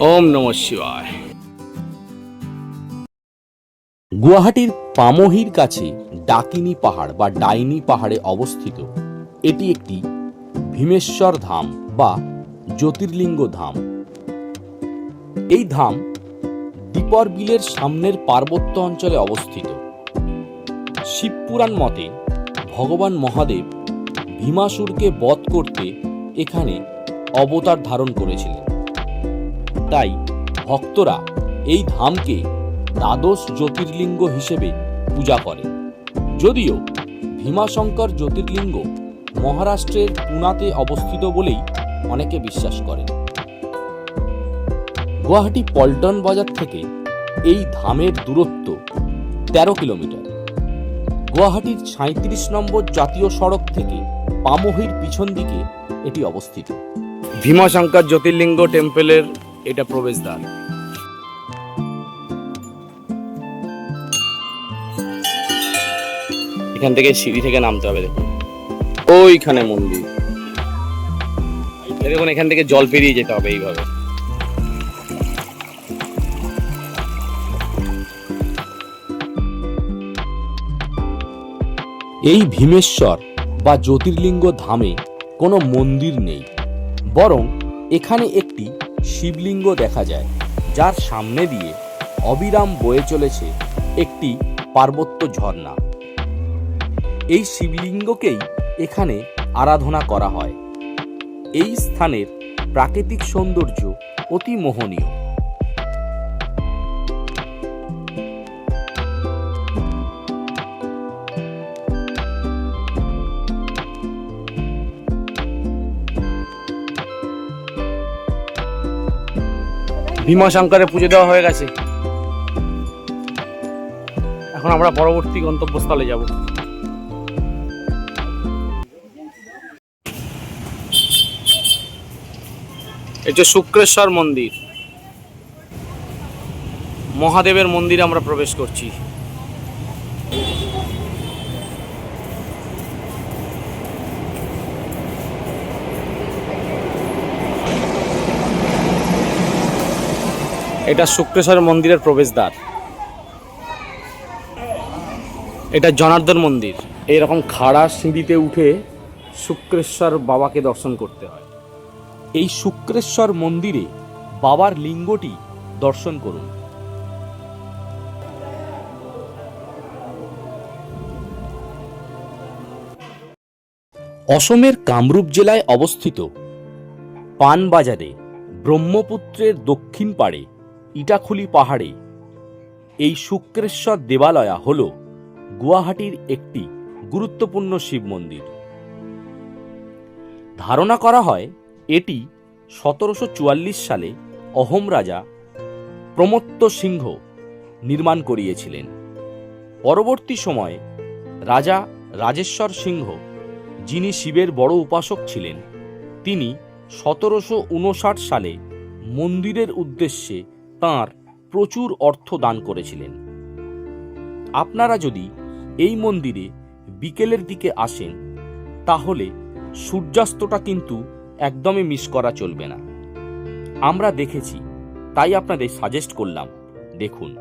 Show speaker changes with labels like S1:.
S1: ওম নম শিবায়।
S2: গুয়াহাটির পামহির কাছে ডাকিনী পাহাড় বা ডাইনি পাহাড়ে অবস্থিত। এটি একটি ভীমেশ্বর ধাম বা জ্যোতির্লিঙ্গ ধাম। এই ধাম দ্বীপর বিলের সামনের পার্বত্য অঞ্চলে অবস্থিত। শিবপুরাণ মতে ভগবান মহাদেব ভীমাসুরকে বধ করতে এখানে অবতার ধারণ করেছিলেন। তাই ভক্তরা এই ধামকে দ্বাদশ জ্যোতির্লিঙ্গ হিসেবে পূজা করে। যদিও ভীমাশঙ্কর জ্যোতির্লিঙ্গ মহারাষ্ট্রের পুনাতে অবস্থিত বলেই অনেকে বিশ্বাস করে গুয়াহাটি পল্টন বাজার থেকে এই ধামের দূরত্ব তেরো কিলোমিটার। গুয়াহাটির সাঁত্রিশ নম্বর জাতীয় সড়ক থেকে পামহির পিছন দিকে এটি অবস্থিত।
S1: ভীমাশঙ্কর জ্যোতির্লিঙ্গ টেম্পলের এটা প্রবেশদ্বার। এখান থেকে সিঁড়ি থেকে নামতে হবে, দেখুন। ওইখানে মন্দির। দেখুন, এখান থেকে জল পেরিয়ে যেতে হবে এইভাবে।
S2: এই ভীমেশ্বর বা জ্যোতির্লিঙ্গ ধামে কোনো মন্দির নেই, বরং এখানে একটি শিবলিঙ্গ দেখা যায়, যার সামনে দিয়ে অবিরাম বয়ে চলেছে একটি পার্বত্য ঝর্ণা। এই শিবলিঙ্গকেই এখানে আরাধনা করা হয়। এই স্থানের প্রাকৃতিক সৌন্দর্য অতি মোহনীয়।
S1: ভীমাশঙ্করে পুজো দেওয়া হয়ে গেছে। এখন আমরা পরবর্তী গন্তব্যস্থলে যাব। এটা শুক্রেশ্বর মন্দির। মহাদেবের মন্দিরে আমরা প্রবেশ করছি। এটা শুক্রেশ্বর মন্দিরের প্রবেশদ্বার। এটা জনার্দন মন্দির। এইরকম খাড়া সিঁড়িতে উঠে শুক্রেশ্বর বাবাকে দর্শন করতে হয়।
S2: এই শুক্রেশ্বর মন্দিরে বাবার লিঙ্গটি দর্শন করুন। অসমের কামরূপ জেলায় অবস্থিত পানবাজারে ব্রহ্মপুত্রের দক্ষিণ পাড়ে ইটাখুলি পাহাড়ে। এই শুক্রেশ্বর দেবালয়া হল গুয়াহাটির একটি গুরুত্বপূর্ণ শিব মন্দির। ধারণা করা হয়, এটি সতেরোশো চুয়াল্লিশ সালে অহোম রাজা প্রমত্ত সিংহ নির্মাণ করিয়েছিলেন। পরবর্তী সময়ে রাজা রাজেশ্বর সিংহ, যিনি শিবের বড় উপাসক ছিলেন, তিনি সতেরোশো উনষাট সালে মন্দিরের উদ্দেশ্যে তাঁর প্রচুর অর্থ দান করেছিলেন। আপনারা যদি এই মন্দিরে বিকেলের দিকে আসেন, তাহলে সূর্যাস্তটা কিন্তু একদমই মিস করা চলবে না। আমরা দেখেছি, তাই আপনাদের সাজেস্ট করলাম। দেখুন।